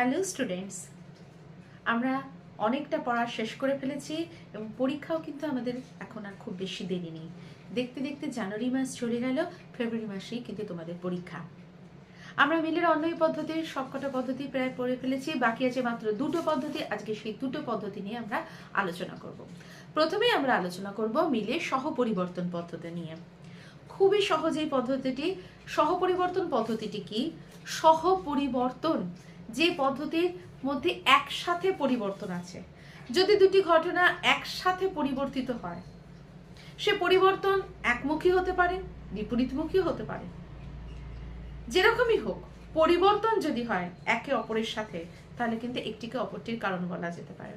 Hello students আমরা অনেকটা পড়া শেষ করে ফেলেছি এবং পরীক্ষাও কিন্তু আমাদের এখন আর খুব বেশি দেরি নেই। দেখতে দেখতে জানুয়ারি মাস চলে গেল, ফেব্রুয়ারি মাসেই কিন্তু তোমাদের পরীক্ষা। আমরা মিলের অন্যই পদ্ধতির সবকটা পদ্ধতি প্রায় পড়ে ফেলেছি, বাকি আছে মাত্র দুটো পদ্ধতি। আজকে সেই দুটো পদ্ধতি নিয়ে আমরা আলোচনা করব। প্রথমেই আমরা আলোচনা করব মিলের সহপরিবর্তন পদ্ধতি নিয়ে। খুবই সহজ এই পদ্ধতিটি। সহপরিবর্তন পদ্ধতিটি কি? সহপরিবর্তন। যে পদ্ধতির মধ্যে একসাথে পরিবর্তন আছে। যদি দুটি ঘটনা একসাথে পরিবর্তিত হয়, সে পরিবর্তন একমুখী হতে পারে, বিপরীতমুখী হতে পারে। যেরকমই হোক, পরিবর্তন যদি হয় একে অপরের সাথে, তাহলে কিন্তু একটিকে অপরটির কারণ বলা যেতে পারে।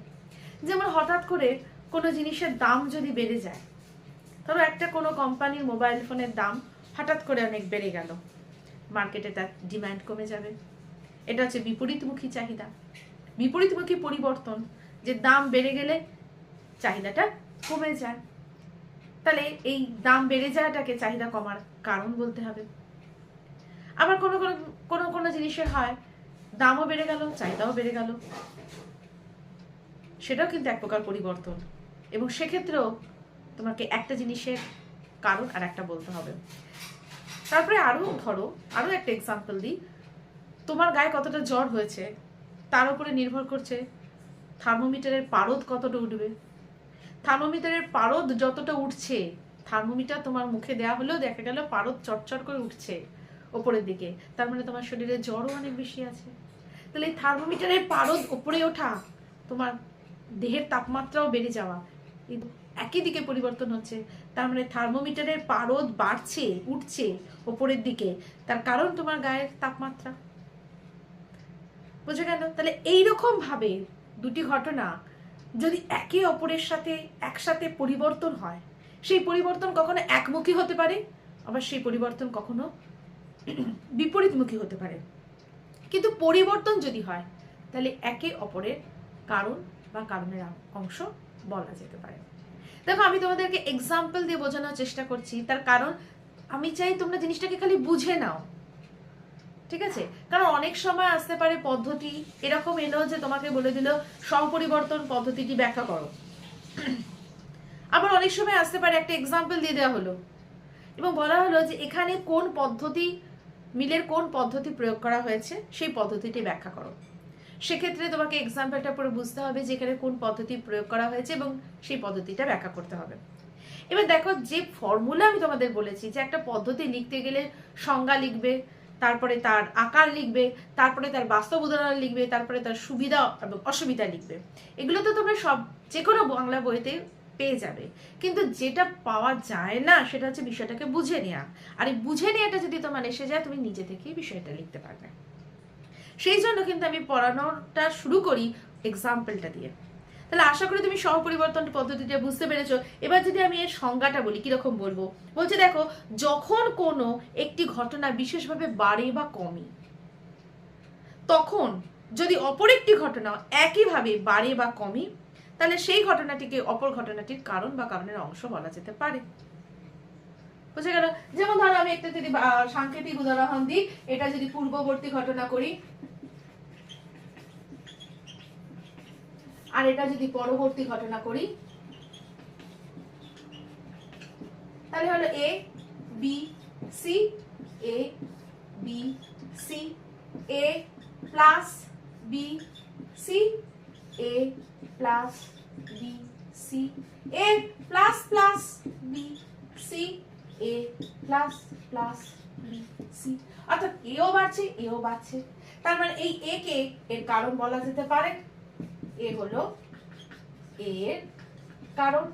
যেমন হঠাৎ করে কোনো জিনিসের দাম যদি বেড়ে যায়, ধরো একটা কোনো কোম্পানির মোবাইল ফোনের দাম হঠাৎ করে অনেক বেড়ে গেল। মার্কেটে তার ডিমান্ড কমে যাবে। এটা হচ্ছে বিপরীতমুখী চাহিদা। বিপরীতমুখী পরিবর্তন, যে দাম বেড়ে গেলে চাহিদাটা কমে যায়। তাহলে এই দাম বেড়ে যাওয়াটাকে চাহিদা কমার কারণ বলতে হবে। আবার কোনো কোনো কোনো কোনো জিনিসের হয়, দামও বেড়ে গেল, চাহিদাও বেড়ে গেল। সেটাও কিন্তু এক প্রকার পরিবর্তন। এবং সেক্ষেত্রেও তোমাকে একটা জিনিসের কারণ আর একটা বলতে হবে। তারপরে আরও ধরো, আরও একটা এক্সাম্পল দিই। তোমার গায়ে কতটা জ্বর হয়েছে, তার উপরে নির্ভর করছে থার্মোমিটারের পারদ কতটা উঠবে। থার্মোমিটারের পারদ যতটা উঠছে, থার্মোমিটার তোমার মুখে দেয়া হলেও দেখা গেল পারদ চটচট করে উঠছে ওপরের দিকে। তার মানে তোমার শরীরে জ্বরও অনেক বেশি আছে। তাহলে এই থার্মোমিটারের পারদ ওপরে ওঠা, তোমার দেহের তাপমাত্রাও বেড়ে যাওয়া একই দিকে পরিবর্তন হচ্ছে। তার মানে থার্মোমিটারের পারদ বাড়ছে, উঠছে ওপরের দিকে। তার কারণ তোমার গায়ের তাপমাত্রা। বুঝে গেল তাহলে এইরকম ভাবে দুটি ঘটনা যদি একে অপরের সাথে একসাথে পরিবর্তন হয়, সেই পরিবর্তন কখনো একমুখী হতে পারে? আবার সেই পরিবর্তন কখনো বিপরীতমুখী হতে পারে। কিন্তু পরিবর্তন যদি হয়, তাহলে একে অপরের কারণ বা কারণের অংশ বলা যেতে পারে। দেখো, আমি তোমাদেরকে এক্সাম্পল দিয়ে বোঝানোর চেষ্টা করছি। তার কারণ আমি চাই তোমরা জিনিসটাকে খালি বুঝে নাও। ঠিক আছে? কারণ অনেক সময় আসতে পারে পদ্ধতি এরকম এলো যে তোমাকে বলে দিল সম্পরিবর্তন পদ্ধতিটি ব্যাখ্যা করো। আবার অনেক সময় আসতে পারে একটা এক্সাম্পল দিয়ে দেওয়া হলো। এবং বলা হলো যে এখানে কোন পদ্ধতি মিলের কোন পদ্ধতি প্রয়োগ করা হয়েছে সেই পদ্ধতিটি ব্যাখ্যা করো। সেক্ষেত্রে তোমাকে এক্সাম্পলটা পরে বুঝতে হবে যে এখানে কোন পদ্ধতি প্রয়োগ করা হয়েছে এবং সেই পদ্ধতিটা ব্যাখ্যা করতে হবে। এবার দেখো যে ফর্মুলা আমি তোমাদের বলেছি যে একটা পদ্ধতি লিখতে গেলে সংজ্ঞা লিখবে তারপরে তার আকার লিখবে, তারপরে তার বাস্তব উদাহরণ লিখবে, তারপরে তার সুবিধা এবং অসুবিধা লিখবে। এগুলো তো তোমরা সব যে কোনো বাংলা বইতে পেয়ে যাবে। কিন্তু যেটা পাওয়া যায় না, সেটা হচ্ছে বিষয়টাকে বুঝে নেওয়া আর এই বুঝে নেওয়াটা যদি তোমার এসে যায়, তুমি নিজে থেকেই বিষয়টা লিখতে পারবে। সেই জন্য কিন্তু আমি পড়ানোটা শুরু করি এক্সাম্পলটা দিয়ে। তাহলে আশা করি তুমি সহপরিবর্তন পদ্ধতিটা বুঝতে পেরেছ। এবার যদি আমি এর সংজ্ঞাটা বলি, কীরকম বলব? বলছে দেখো, যখন কোনো একটি ঘটনা বিশেষভাবে বাড়ে বা কমে, তখন যদি অপর একটি ঘটনা একইভাবে বাড়ে বা কমে, তাহলে সেই ঘটনাটিকে অপর ঘটনাটির কারণ বা কারণের অংশ বলা যেতে পারে। বুঝে গেল? যেমন ধরো আমি একটা যদি সাংকেতিক উদাহরণ দিই, এটা যদি পূর্ববর্তী ঘটনা করি আর এটা যদি পরবর্তী ঘটনা করি, তাহলে হলো A B C A B C A plus B C A plus B C A plus plus B C A plus plus B C অর্থাৎ এও বাড়ছে এও বাড়ছে। তার মানে এই এ কে এর কারণ বলা যেতে পারে। এ হলো এর কারণ।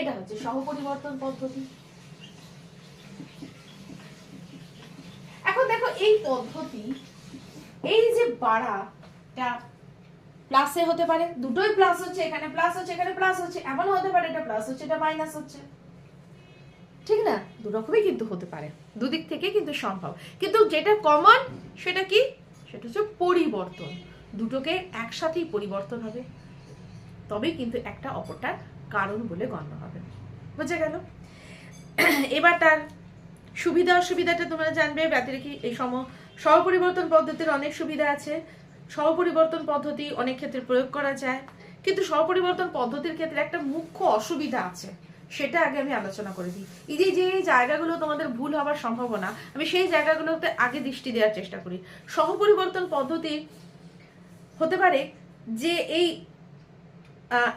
এটা হচ্ছে সহপরিবর্তন পদ্ধতি। এখন দেখো এই পদ্ধতি, এই যে বাড়াটা প্লাসে হতে পারে, দুটোই প্লাস হচ্ছে এখানে প্লাস হচ্ছে এখানে প্লাস হচ্ছে এমন হতে পারে এটা প্লাস হচ্ছে, এটা মাইনাস হচ্ছে। ঠিক না? দু রকমই কিন্তু হতে পারে, দুদিক থেকে কিন্তু সম্ভব। কিন্তু যেটা কমন সেটা কি? সেটা হচ্ছে পরিবর্তন। দুটোকে একসাথেই পরিবর্তন হবে। তবেই কিন্তু একটা অপরটার কারণ বলে গণ্য হবে। বুঝে গেল? এবার তার সুবিধা অসুবিধাটা তোমরা জানবে। ব্যতিরেকি এই সম সহপরিবর্তন পদ্ধতির অনেক সুবিধা আছে। সহপরিবর্তন পদ্ধতি অনেক ক্ষেত্রে প্রয়োগ করা যায়। কিন্তু সহপরিবর্তন পদ্ধতির ক্ষেত্রে একটা মুখ্য অসুবিধা আছে, সেটা আগে আমি আলোচনা করে দিই। এই যে যে জায়গাগুলো তোমাদের ভুল হওয়ার সম্ভাবনা, আমি সেই জায়গাগুলোতে আগে দৃষ্টি দেওয়ার চেষ্টা করি। সহপরিবর্তন পদ্ধতি হতে পারে যে এই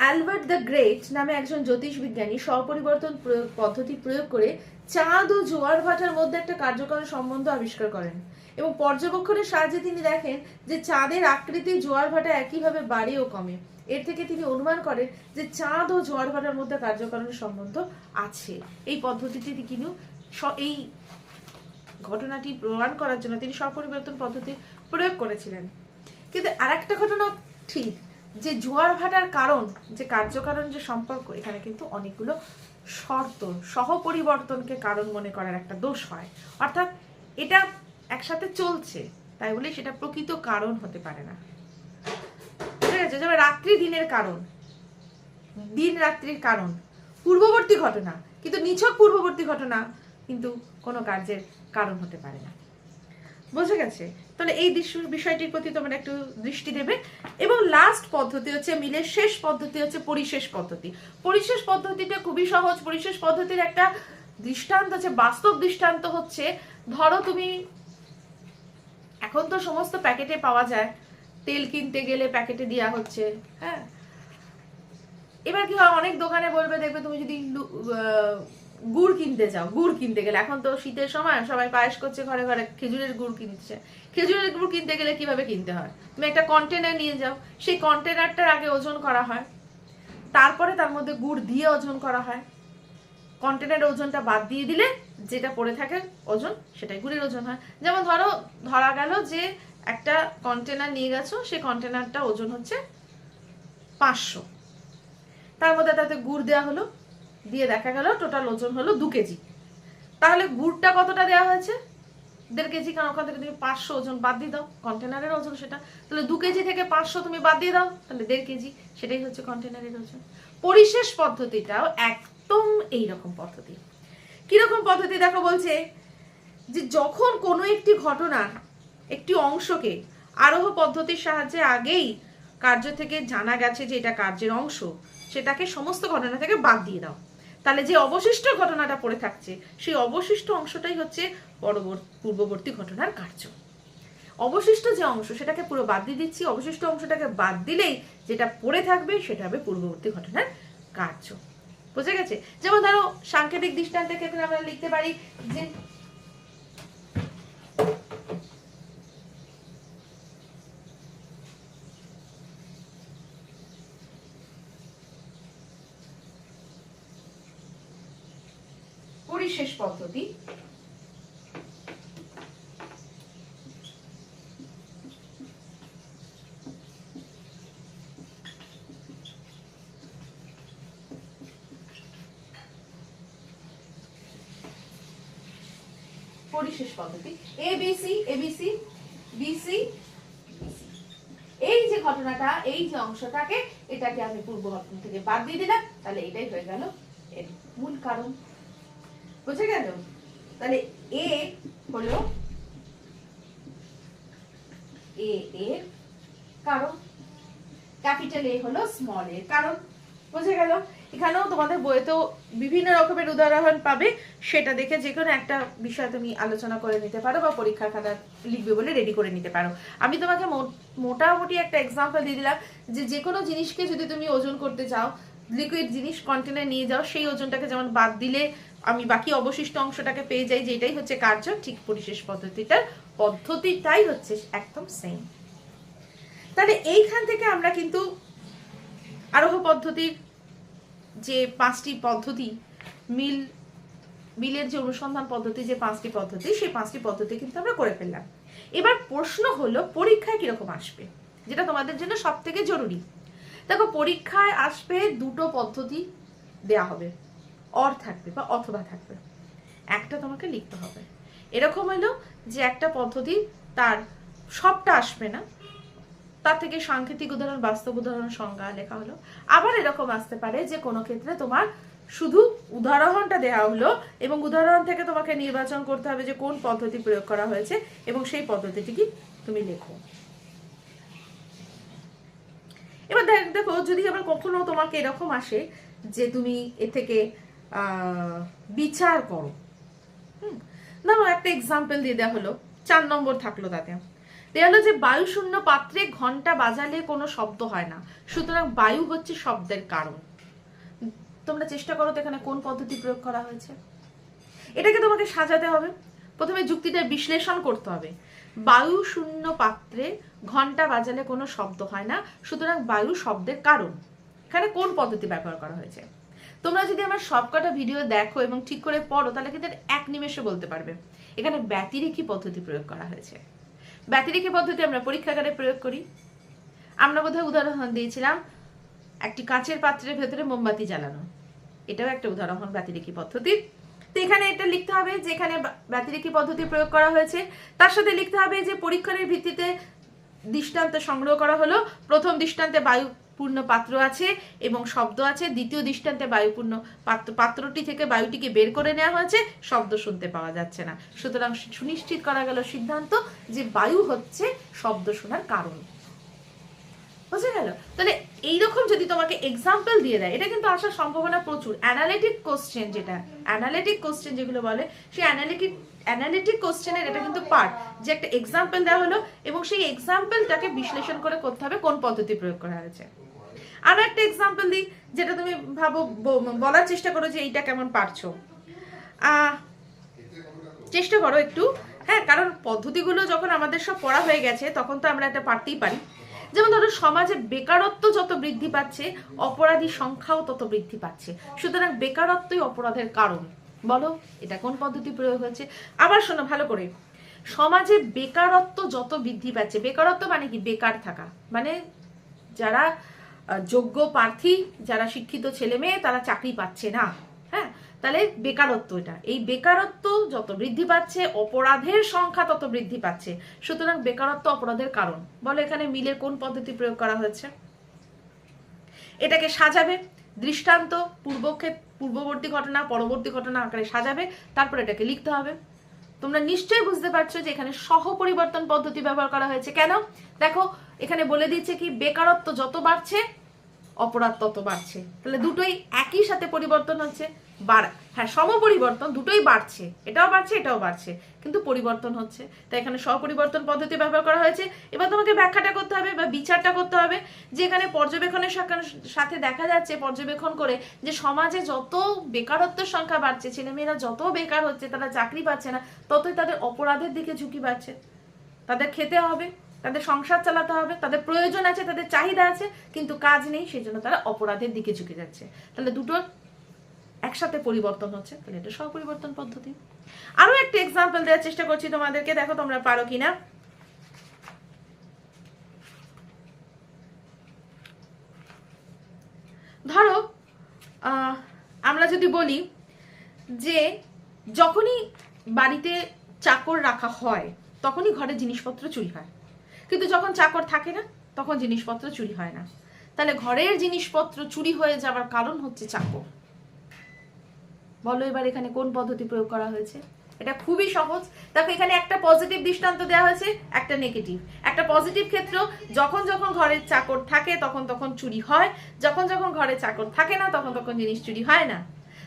অ্যালবার্ট দ্য গ্রেট নামে একজন জ্যোতিষ বিজ্ঞানী সহপরিবর্তন প্রয়োগ, পদ্ধতি প্রয়োগ করে চাঁদ ও জোয়ার ভাটার মধ্যে একটা কার্যকর সম্বন্ধ আবিষ্কার করেন এবং পর্যবেক্ষণের সাহায্যে তিনি দেখেন যে চাঁদের আকৃতি জোয়ার ভাটা একইভাবে বাড়ে ও কমে। এর থেকে তিনি অনুমান করেন যে চাঁদ ও জোয়ার ভাটার মধ্যে কার্যকরণের সম্বন্ধ আছে। এই পদ্ধতিটি কিন্তু এই ঘটনাটি প্রমাণ করার জন্য তিনি স্বপরিবর্তন পদ্ধতি প্রয়োগ করেছিলেন। কিন্তু আরেকটা ঘটনা ঠিক, যে জোয়ার ভাটার কারণ, যে কার্যকারণ, যে সম্পর্ক, এখানে কিন্তু অনেকগুলো শর্ত, সহপরিবর্তনকে কারণ মনে করার একটা দোষ হয়। অর্থাৎ এটা একসাথে চলছে, তাই বলে সেটা প্রকৃত কারণ হতে পারে না। ঠিক আছে, যেমন রাত্রি দিনের কারণ, দিন রাত্রির কারণ, পূর্ববর্তী ঘটনা, কিন্তু নিছক পূর্ববর্তী ঘটনা কিন্তু কোনো কার্যের কারণ হতে পারে না। বোঝা গেছে? তাহলে এই বিষয়টির প্রতি তোমরা একটু দৃষ্টি দেবে। এবং লাস্ট পদ্ধতি হচ্ছে মিলের শেষ পদ্ধতি হচ্ছে পরিশেষ পদ্ধতি। পরিশেষ পদ্ধতিটা খুবই সহজ। পরিশেষ পদ্ধতির একটা দৃষ্টান্ত হচ্ছে বাস্তব দৃষ্টান্ত হচ্ছে, ধরো তুমি এখন তো সমস্ত প্যাকেটে পাওয়া যায়। তেল কিনতে গেলে প্যাকেটে দেওয়া হচ্ছে হ্যাঁ? এবার কি হয়, অনেক দোকানে বলবে, দেখবে তুমি যদি গুড় কিনতে চাও, গুড় কিনতে গেলে। এখন তো শীতের সময়, সবাই পায়েস করছে ঘরে ঘরে, খেজুরের গুড় কিনছে। খেজুরের গুড় কিনতে গেলে কীভাবে কিনতে হয়? তুমি একটা কন্টেনার নিয়ে যাও, সেই কন্টেনারটার আগে ওজন করা হয়। তারপরে তার মধ্যে গুড় দিয়ে ওজন করা হয়। কন্টেনারের ওজনটা বাদ দিয়ে দিলে, যেটা পড়ে থাকে ওজন, সেটাই গুড়ের ওজন হয়। যেমন ধরো, ধরা গেল যে একটা কন্টেনার নিয়ে গেছো, সেই কন্টেনারটা ওজন হচ্ছে পাঁচশো। তার মধ্যে তাতে গুড় দেওয়া হলো, দিয়ে দেখা গেল টোটাল ওজন হলো দু কেজি। তাহলে গুড়টা কতটা দেওয়া হয়েছে? দেড় কেজি, কারণ ওখান থেকে তুমি পাঁচশো ওজন বাদ দিয়ে দাও কন্টেনারের ওজন সেটা। তাহলে দু কেজি থেকে পাঁচশো তুমি বাদ দিয়ে দাও, তাহলে দেড় কেজি, সেটাই হচ্ছে কন্টেনারের ওজন। পরিশেষ পদ্ধতিটাও একদম এইরকম পদ্ধতি। কীরকম পদ্ধতি দেখো বলছে যে যখন কোনো একটি ঘটনার একটি অংশকে আরোহ পদ্ধতির সাহায্যে আগেই কার্য থেকে জানা গেছে যে এটা কার্যের অংশ, সেটাকে সমস্ত ঘটনা থেকে বাদ দিয়ে দাও। তাহলে যে অবশিষ্ট ঘটনাটা পড়ে থাকছে, সেই অবশিষ্ট অংশটাই হচ্ছে পরবর্তী পূর্ববর্তী ঘটনার কার্য। অবশিষ্ট যে অংশ, সেটাকে পুরো বাদ দিয়ে দিচ্ছি। অবশিষ্ট অংশটাকে বাদ দিলেই যেটা পড়ে থাকবে, সেটা হবে পূর্ববর্তী ঘটনার কার্য। বোঝা গেছে? যেমন ধরো, সাংকেতিক দৃষ্টান্তের ক্ষেত্রে আমরা লিখতে পারি যে পরিশেষ পদ্ধতি। পরিশেষ পদ্ধতি। এবিসি এবিসি বিসি এই যে ঘটনাটা, এই যে অংশটাকে, এটাকে আমি পূর্ব ঘটনা থেকে বাদ দিয়ে দিলাম, তাহলে এটাই হয়ে গেল এর মূল কারণ। বুঝে গেল? তাহলে এ হলো এ এর কারণ ক্যাপিটাল এ হলো স্মল এর কারণ বুঝে গেল? এখানেও তোমাদের বইতেও বিভিন্ন রকমের উদাহরণ পাবে, সেটা দেখে যে কোনো একটা বিষয় তুমি আলোচনা করে নিতে পারো বা পরীক্ষার খাতা লিখবে বলে রেডি করে নিতে পারো। আমি তোমাকে মোটামুটি একটা এক্সাম্পল দিয়ে দিলাম যে যে কোনো জিনিসকে যদি তুমি ওজন করতে চাও লিকুইড জিনিস কন্টেনার নিয়ে যাও, সেই ওজনটাকে যেমন বাদ দিলে আমি বাকি অবশিষ্ট অংশটাকে পেয়ে যাই, যেটাই হচ্ছে কার্য ঠিক পরিশেষ পদ্ধতিটার পদ্ধতিটাই হচ্ছে একদম সেম তাহলে এইখান থেকে আমরা কিন্তু আরোহ পদ্ধতির যে পাঁচটি পদ্ধতি, মিল, মিলের যে অনুসন্ধান পদ্ধতি, যে পাঁচটি পদ্ধতি, সেই পাঁচটি পদ্ধতি কিন্তু আমরা করে ফেললাম। এবার প্রশ্ন হলো, পরীক্ষায় কীরকম আসবে? যেটা তোমাদের জন্য সব থেকে জরুরি। দেখো, পরীক্ষায় আসবে দুটো পদ্ধতি দেয়া হবে। অর থাকবে বা অথবা থাকবে। একটা তোমাকে লিখতে হবে। এরকম হলো যে একটা পদ্ধতি তার সবটা আসবে না। তার থেকে সাংকেতিক উদাহরণ, বাস্তব উদাহরণ, সংজ্ঞা লেখা হলো। আবার এরকম আসতে পারে যে কোনো ক্ষেত্রে তোমার শুধু উদাহরণটা দেওয়া হলো এবং উদাহরণ থেকে তোমাকে নির্বাচন করতে হবে যে কোন পদ্ধতি প্রয়োগ করা হয়েছে এবং সেই পদ্ধতিটি কি তুমি লেখো। এবার দেখ- দেখো, যদি আবার কখনো তোমাকে এরকম আসে যে তুমি এ থেকে বিচার করো। হুম। ধরো একটা এক্সাম্পল দিয়ে দেওয়া হলো। চার নম্বর থাকল তাতে। দেওয়া হলো যে বায়ু শূন্য পাত্রে ঘণ্টা বাজালে কোনো শব্দ হয় না। সুতরাং বায়ু হচ্ছে শব্দের কারণ। তোমরা চেষ্টা করো তো এখানে কোন পদ্ধতি প্রয়োগ করা হয়েছে। এটাকে তোমাকে সাজাতে হবে। প্রথমে যুক্তিটা বিশ্লেষণ করতে হবে। বায়ু শূন্য পাত্রে ঘণ্টা বাজালে কোনো শব্দ হয় না। সুতরাং বায়ু শব্দের কারণ। এখানে কোন পদ্ধতি ব্যবহার করা হয়েছে? তোমরা যদি আমার সবকটা ভিডিও দেখো এবং ঠিক করে পড়ো, তাহলে কিন্তু এক নিমেষে বলতে পারবে। এখানে ব্যতিরেকি পদ্ধতি প্রয়োগ করা হয়েছে। ব্যতিরেকি পদ্ধতি আমরা পরীক্ষাগারে প্রয়োগ করি। আমরা বোধহয় উদাহরণ দিয়েছিলাম, একটি কাঁচের পাত্রের ভেতরে মোমবাতি জ্বালানো। এটাও একটা উদাহরণ, ব্যতিরেকি পদ্ধতি। তো এখানে এটা লিখতে হবে যে এখানে ব্যতিরেকি পদ্ধতি প্রয়োগ করা হয়েছে। তার সাথে লিখতে হবে যে পরীক্ষণের ভিত্তিতে দৃষ্টান্ত সংগ্রহ করা হলো। প্রথম দৃষ্টান্তে বায়ুপূর্ণ পাত্র আছে এবং শব্দ আছে। দ্বিতীয় দৃষ্টান্তে বায়ুপূর্ণ পাত্র, পাত্রটি থেকে বায়ুটিকে বের করে নেওয়া হয়েছে। শব্দ শুনতে পাওয়া যাচ্ছে না। সুতরাং সুনিশ্চিত করা গেল সিদ্ধান্ত যে বায়ু হচ্ছে শব্দ শোনার কারণ। বুঝে গেল? তাহলে এইরকম যদি তোমাকে এক্সাম্পল দিয়ে দেয়, এটা কিন্তু আসার সম্ভাবনা প্রচুর। অ্যানালিটিক কোশ্চেন যেটা অ্যানালিটিক কোশ্চেন যেগুলো বলে, সেই অ্যানালিটিক অ্যানালিটিক কোশ্চেনের এটা কিন্তু পার্ট যে একটা এক্সাম্পল দেওয়া হলো এবং সেই এক্সাম্পলটাকে বিশ্লেষণ করে করতে হবে কোন পদ্ধতি প্রয়োগ করা হয়েছে। আরও একটা এক্সাম্পল দিই, যেটা তুমি ভাবো বলার চেষ্টা করো যে এইটা কেমন পারছ। চেষ্টা করো একটু। হ্যাঁ কারণ পদ্ধতিগুলো যখন আমাদের সব পড়া হয়ে গেছে, তখন তো আমরা এটা পারতেই পারি। যেমন ধরো, সমাজে বেকারত্ব যত বৃদ্ধি পাচ্ছে, অপরাধী সংখ্যাও তত বৃদ্ধি পাচ্ছে। সুতরাং বেকারত্বই অপরাধের কারণ। বলো, এটা কোন পদ্ধতি প্রয়োগ হয়েছে? আবার শোনো, ভালো করে। সমাজে বেকারত্ব যত বৃদ্ধি পাচ্ছে, বেকারত্ব মানে কি? বেকার থাকা। মানে যারা যোগ্য প্রার্থী, যারা শিক্ষিত ছেলে মেয়ে, তারা চাকরি পাচ্ছে না। হ্যাঁ? তাহলে বেকারত্ব এটা। এই বেকারত্ব যত বৃদ্ধি পাচ্ছে, অপরাধের সংখ্যা তত বৃদ্ধি পাচ্ছে। সুতরাং বেকারত্ব অপরাধের কারণ। বলো এখানে মিলের কোন পদ্ধতি প্রয়োগ করা হয়েছে? এটাকে সাজাবে, দৃষ্টান্ত পূর্বক্ষে পূর্ববর্তী ঘটনা, পরবর্তী ঘটনা আকারে সাজাবে, তারপর এটাকে লিখতে হবে। তোমরা নিশ্চয়ই বুঝতে পারছ যে এখানে সহ পরিবর্তন পদ্ধতি ব্যবহার করা হয়েছে। কেন? দেখো এখানে বলে দিচ্ছে কি, বেকারত্ব যত বাড়ছে, অপরাধ তত বাড়ছে। তাহলে দুটোই একই সাথে পরিবর্তন হচ্ছে। হ্যাঁ সম পরিবর্তন দুটোই বাড়ছে। এটাও বাড়ছে এটাও বাড়ছে। কিন্তু পরিবর্তন হচ্ছে। তাই এখানে স্বপরিবর্তন পদ্ধতি ব্যবহার করা হয়েছে। এবার তোমাকে ব্যাখ্যাটা করতে হবে বা বিচারটা করতে হবে যে এখানে পর্যবেক্ষণের সাথে দেখা যাচ্ছে, পর্যবেক্ষণ করে যে সমাজে যত বেকারত্বের সংখ্যা বাড়ছে, ছেলেমেয়েরা যত বেকার হচ্ছে, তারা চাকরি পাচ্ছে না, ততই তাদের অপরাধের দিকে ঝুঁকি বাড়ছে। তাদের খেতে হবে। তাদের সংসার চালাতে হবে, তাদের প্রয়োজন আছে, তাদের চাহিদা আছে, কিন্তু কাজ নেই সেই জন্য তারা অপরাধের দিকে ঝুঁকে যাচ্ছে। তাহলে দুটোর একসাথে পরিবর্তন হচ্ছে, তাহলে এটা স্বপরিবর্তন পদ্ধতি। আরও একটা এক্সাম্পল দেওয়ার চেষ্টা করছি তোমাদেরকে, দেখো তোমরা পারো কিনা। ধরো আমরা যদি বলি যে যখনই বাড়িতে চাকর রাখা হয়, তখনই ঘরের জিনিসপত্র চুরি হয়। কিন্তু যখন চাকর থাকে না, তখন জিনিসপত্র চুরি হয় না। তাহলে ঘরের জিনিসপত্র চুরি হয়ে যাওয়ার কারণ হচ্ছে চাকর। বলো এবার এখানে কোন পদ্ধতি প্রয়োগ করা হয়েছে? এটা খুবই সহজ। দেখো, এখানে একটা পজিটিভ দৃষ্টান্ত দেওয়া হয়েছে, একটা নেগেটিভ একটা পজিটিভ ক্ষেত্র, যখন যখন ঘরের চাকর থাকে, তখন তখন চুরি হয়। যখন যখন ঘরে চাকর থাকে না, তখন তখন জিনিস চুরি হয় না।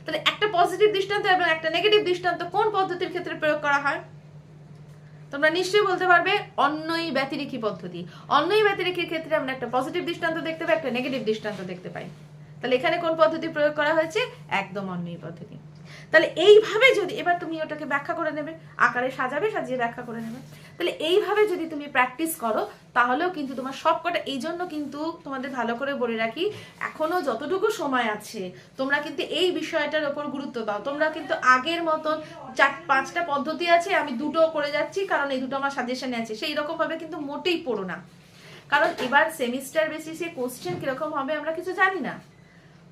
তাহলে একটা পজিটিভ দৃষ্টান্ত এবং একটা নেগেটিভ দৃষ্টান্ত কোন পদ্ধতির ক্ষেত্রে প্রয়োগ করা হয়? তোমরা নিশ্চয়ই বলতে পারবে, অন্যই ব্যতিরেকি পদ্ধতি। অন্যই ব্যতিরেকির ক্ষেত্রে আমরা একটা পজিটিভ দৃষ্টান্ত দেখতে পাই, একটা নেগেটিভ দৃষ্টান্ত দেখতে পাই। তাহলে এখানে কোন পদ্ধতি প্রয়োগ করা হয়েছে? একদম অন্যই পদ্ধতি। তাহলে এইভাবে যদি, এবার তুমি ওটাকে ব্যাখ্যা করে নেবে, আকারে সাজাবে, সাজিয়ে ব্যাখ্যা করে নেবে। তাহলে এইভাবে যদি তুমি প্র্যাকটিস করো, তাহলেও কিন্তু তোমার সবকটা, এই জন্য কিন্তু তোমাদের ভালো করে বলে রাখি, এখনও যতটুকু সময় আছে, তোমরা কিন্তু এই বিষয়টার ওপর গুরুত্ব দাও। তোমরা কিন্তু আগের মতন চার, পাঁচটা পদ্ধতি আছে, আমি দুটো করে যাচ্ছি, কারণ এই দুটো আমার সাজেশনে আছে। সেই রকম ভাবে কিন্তু মোটেই পড়ো না। কারণ এবার সেমিস্টার বেসিসে কোশ্চেন কীরকম হবে আমরা কিছু জানি না।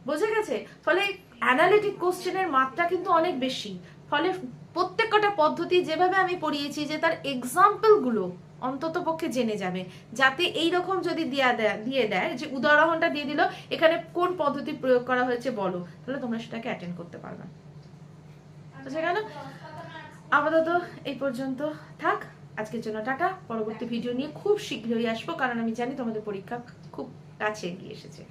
বুঝে গেছে? ফলে অ্যানালিটিক কোশ্চেনের মাত্রা কিন্তু অনেক বেশি। ফলে প্রত্যেকটা পদ্ধতি যেভাবে আমি পড়িয়েছি যে তার এক্সাম্পলগুলো অন্তত পক্ষে জেনে যাবে। যাতে এই রকম যদি দিয়া দেয়, দিয়ে দেয় যে উদাহরণটা দিয়ে দিল, এখানে কোন পদ্ধতি প্রয়োগ করা হয়েছে বলো, তাহলে তোমরা সেটাকে অ্যাটেন্ড করতে পারবে। গেল। আপাতত এই পর্যন্ত থাক। আজকের জন্য টাটা। পরবর্তী ভিডিও নিয়ে খুব শীঘ্রই আসব, কারণ আমি জানি তোমাদের পরীক্ষা খুব কাছে এগিয়ে এসেছে।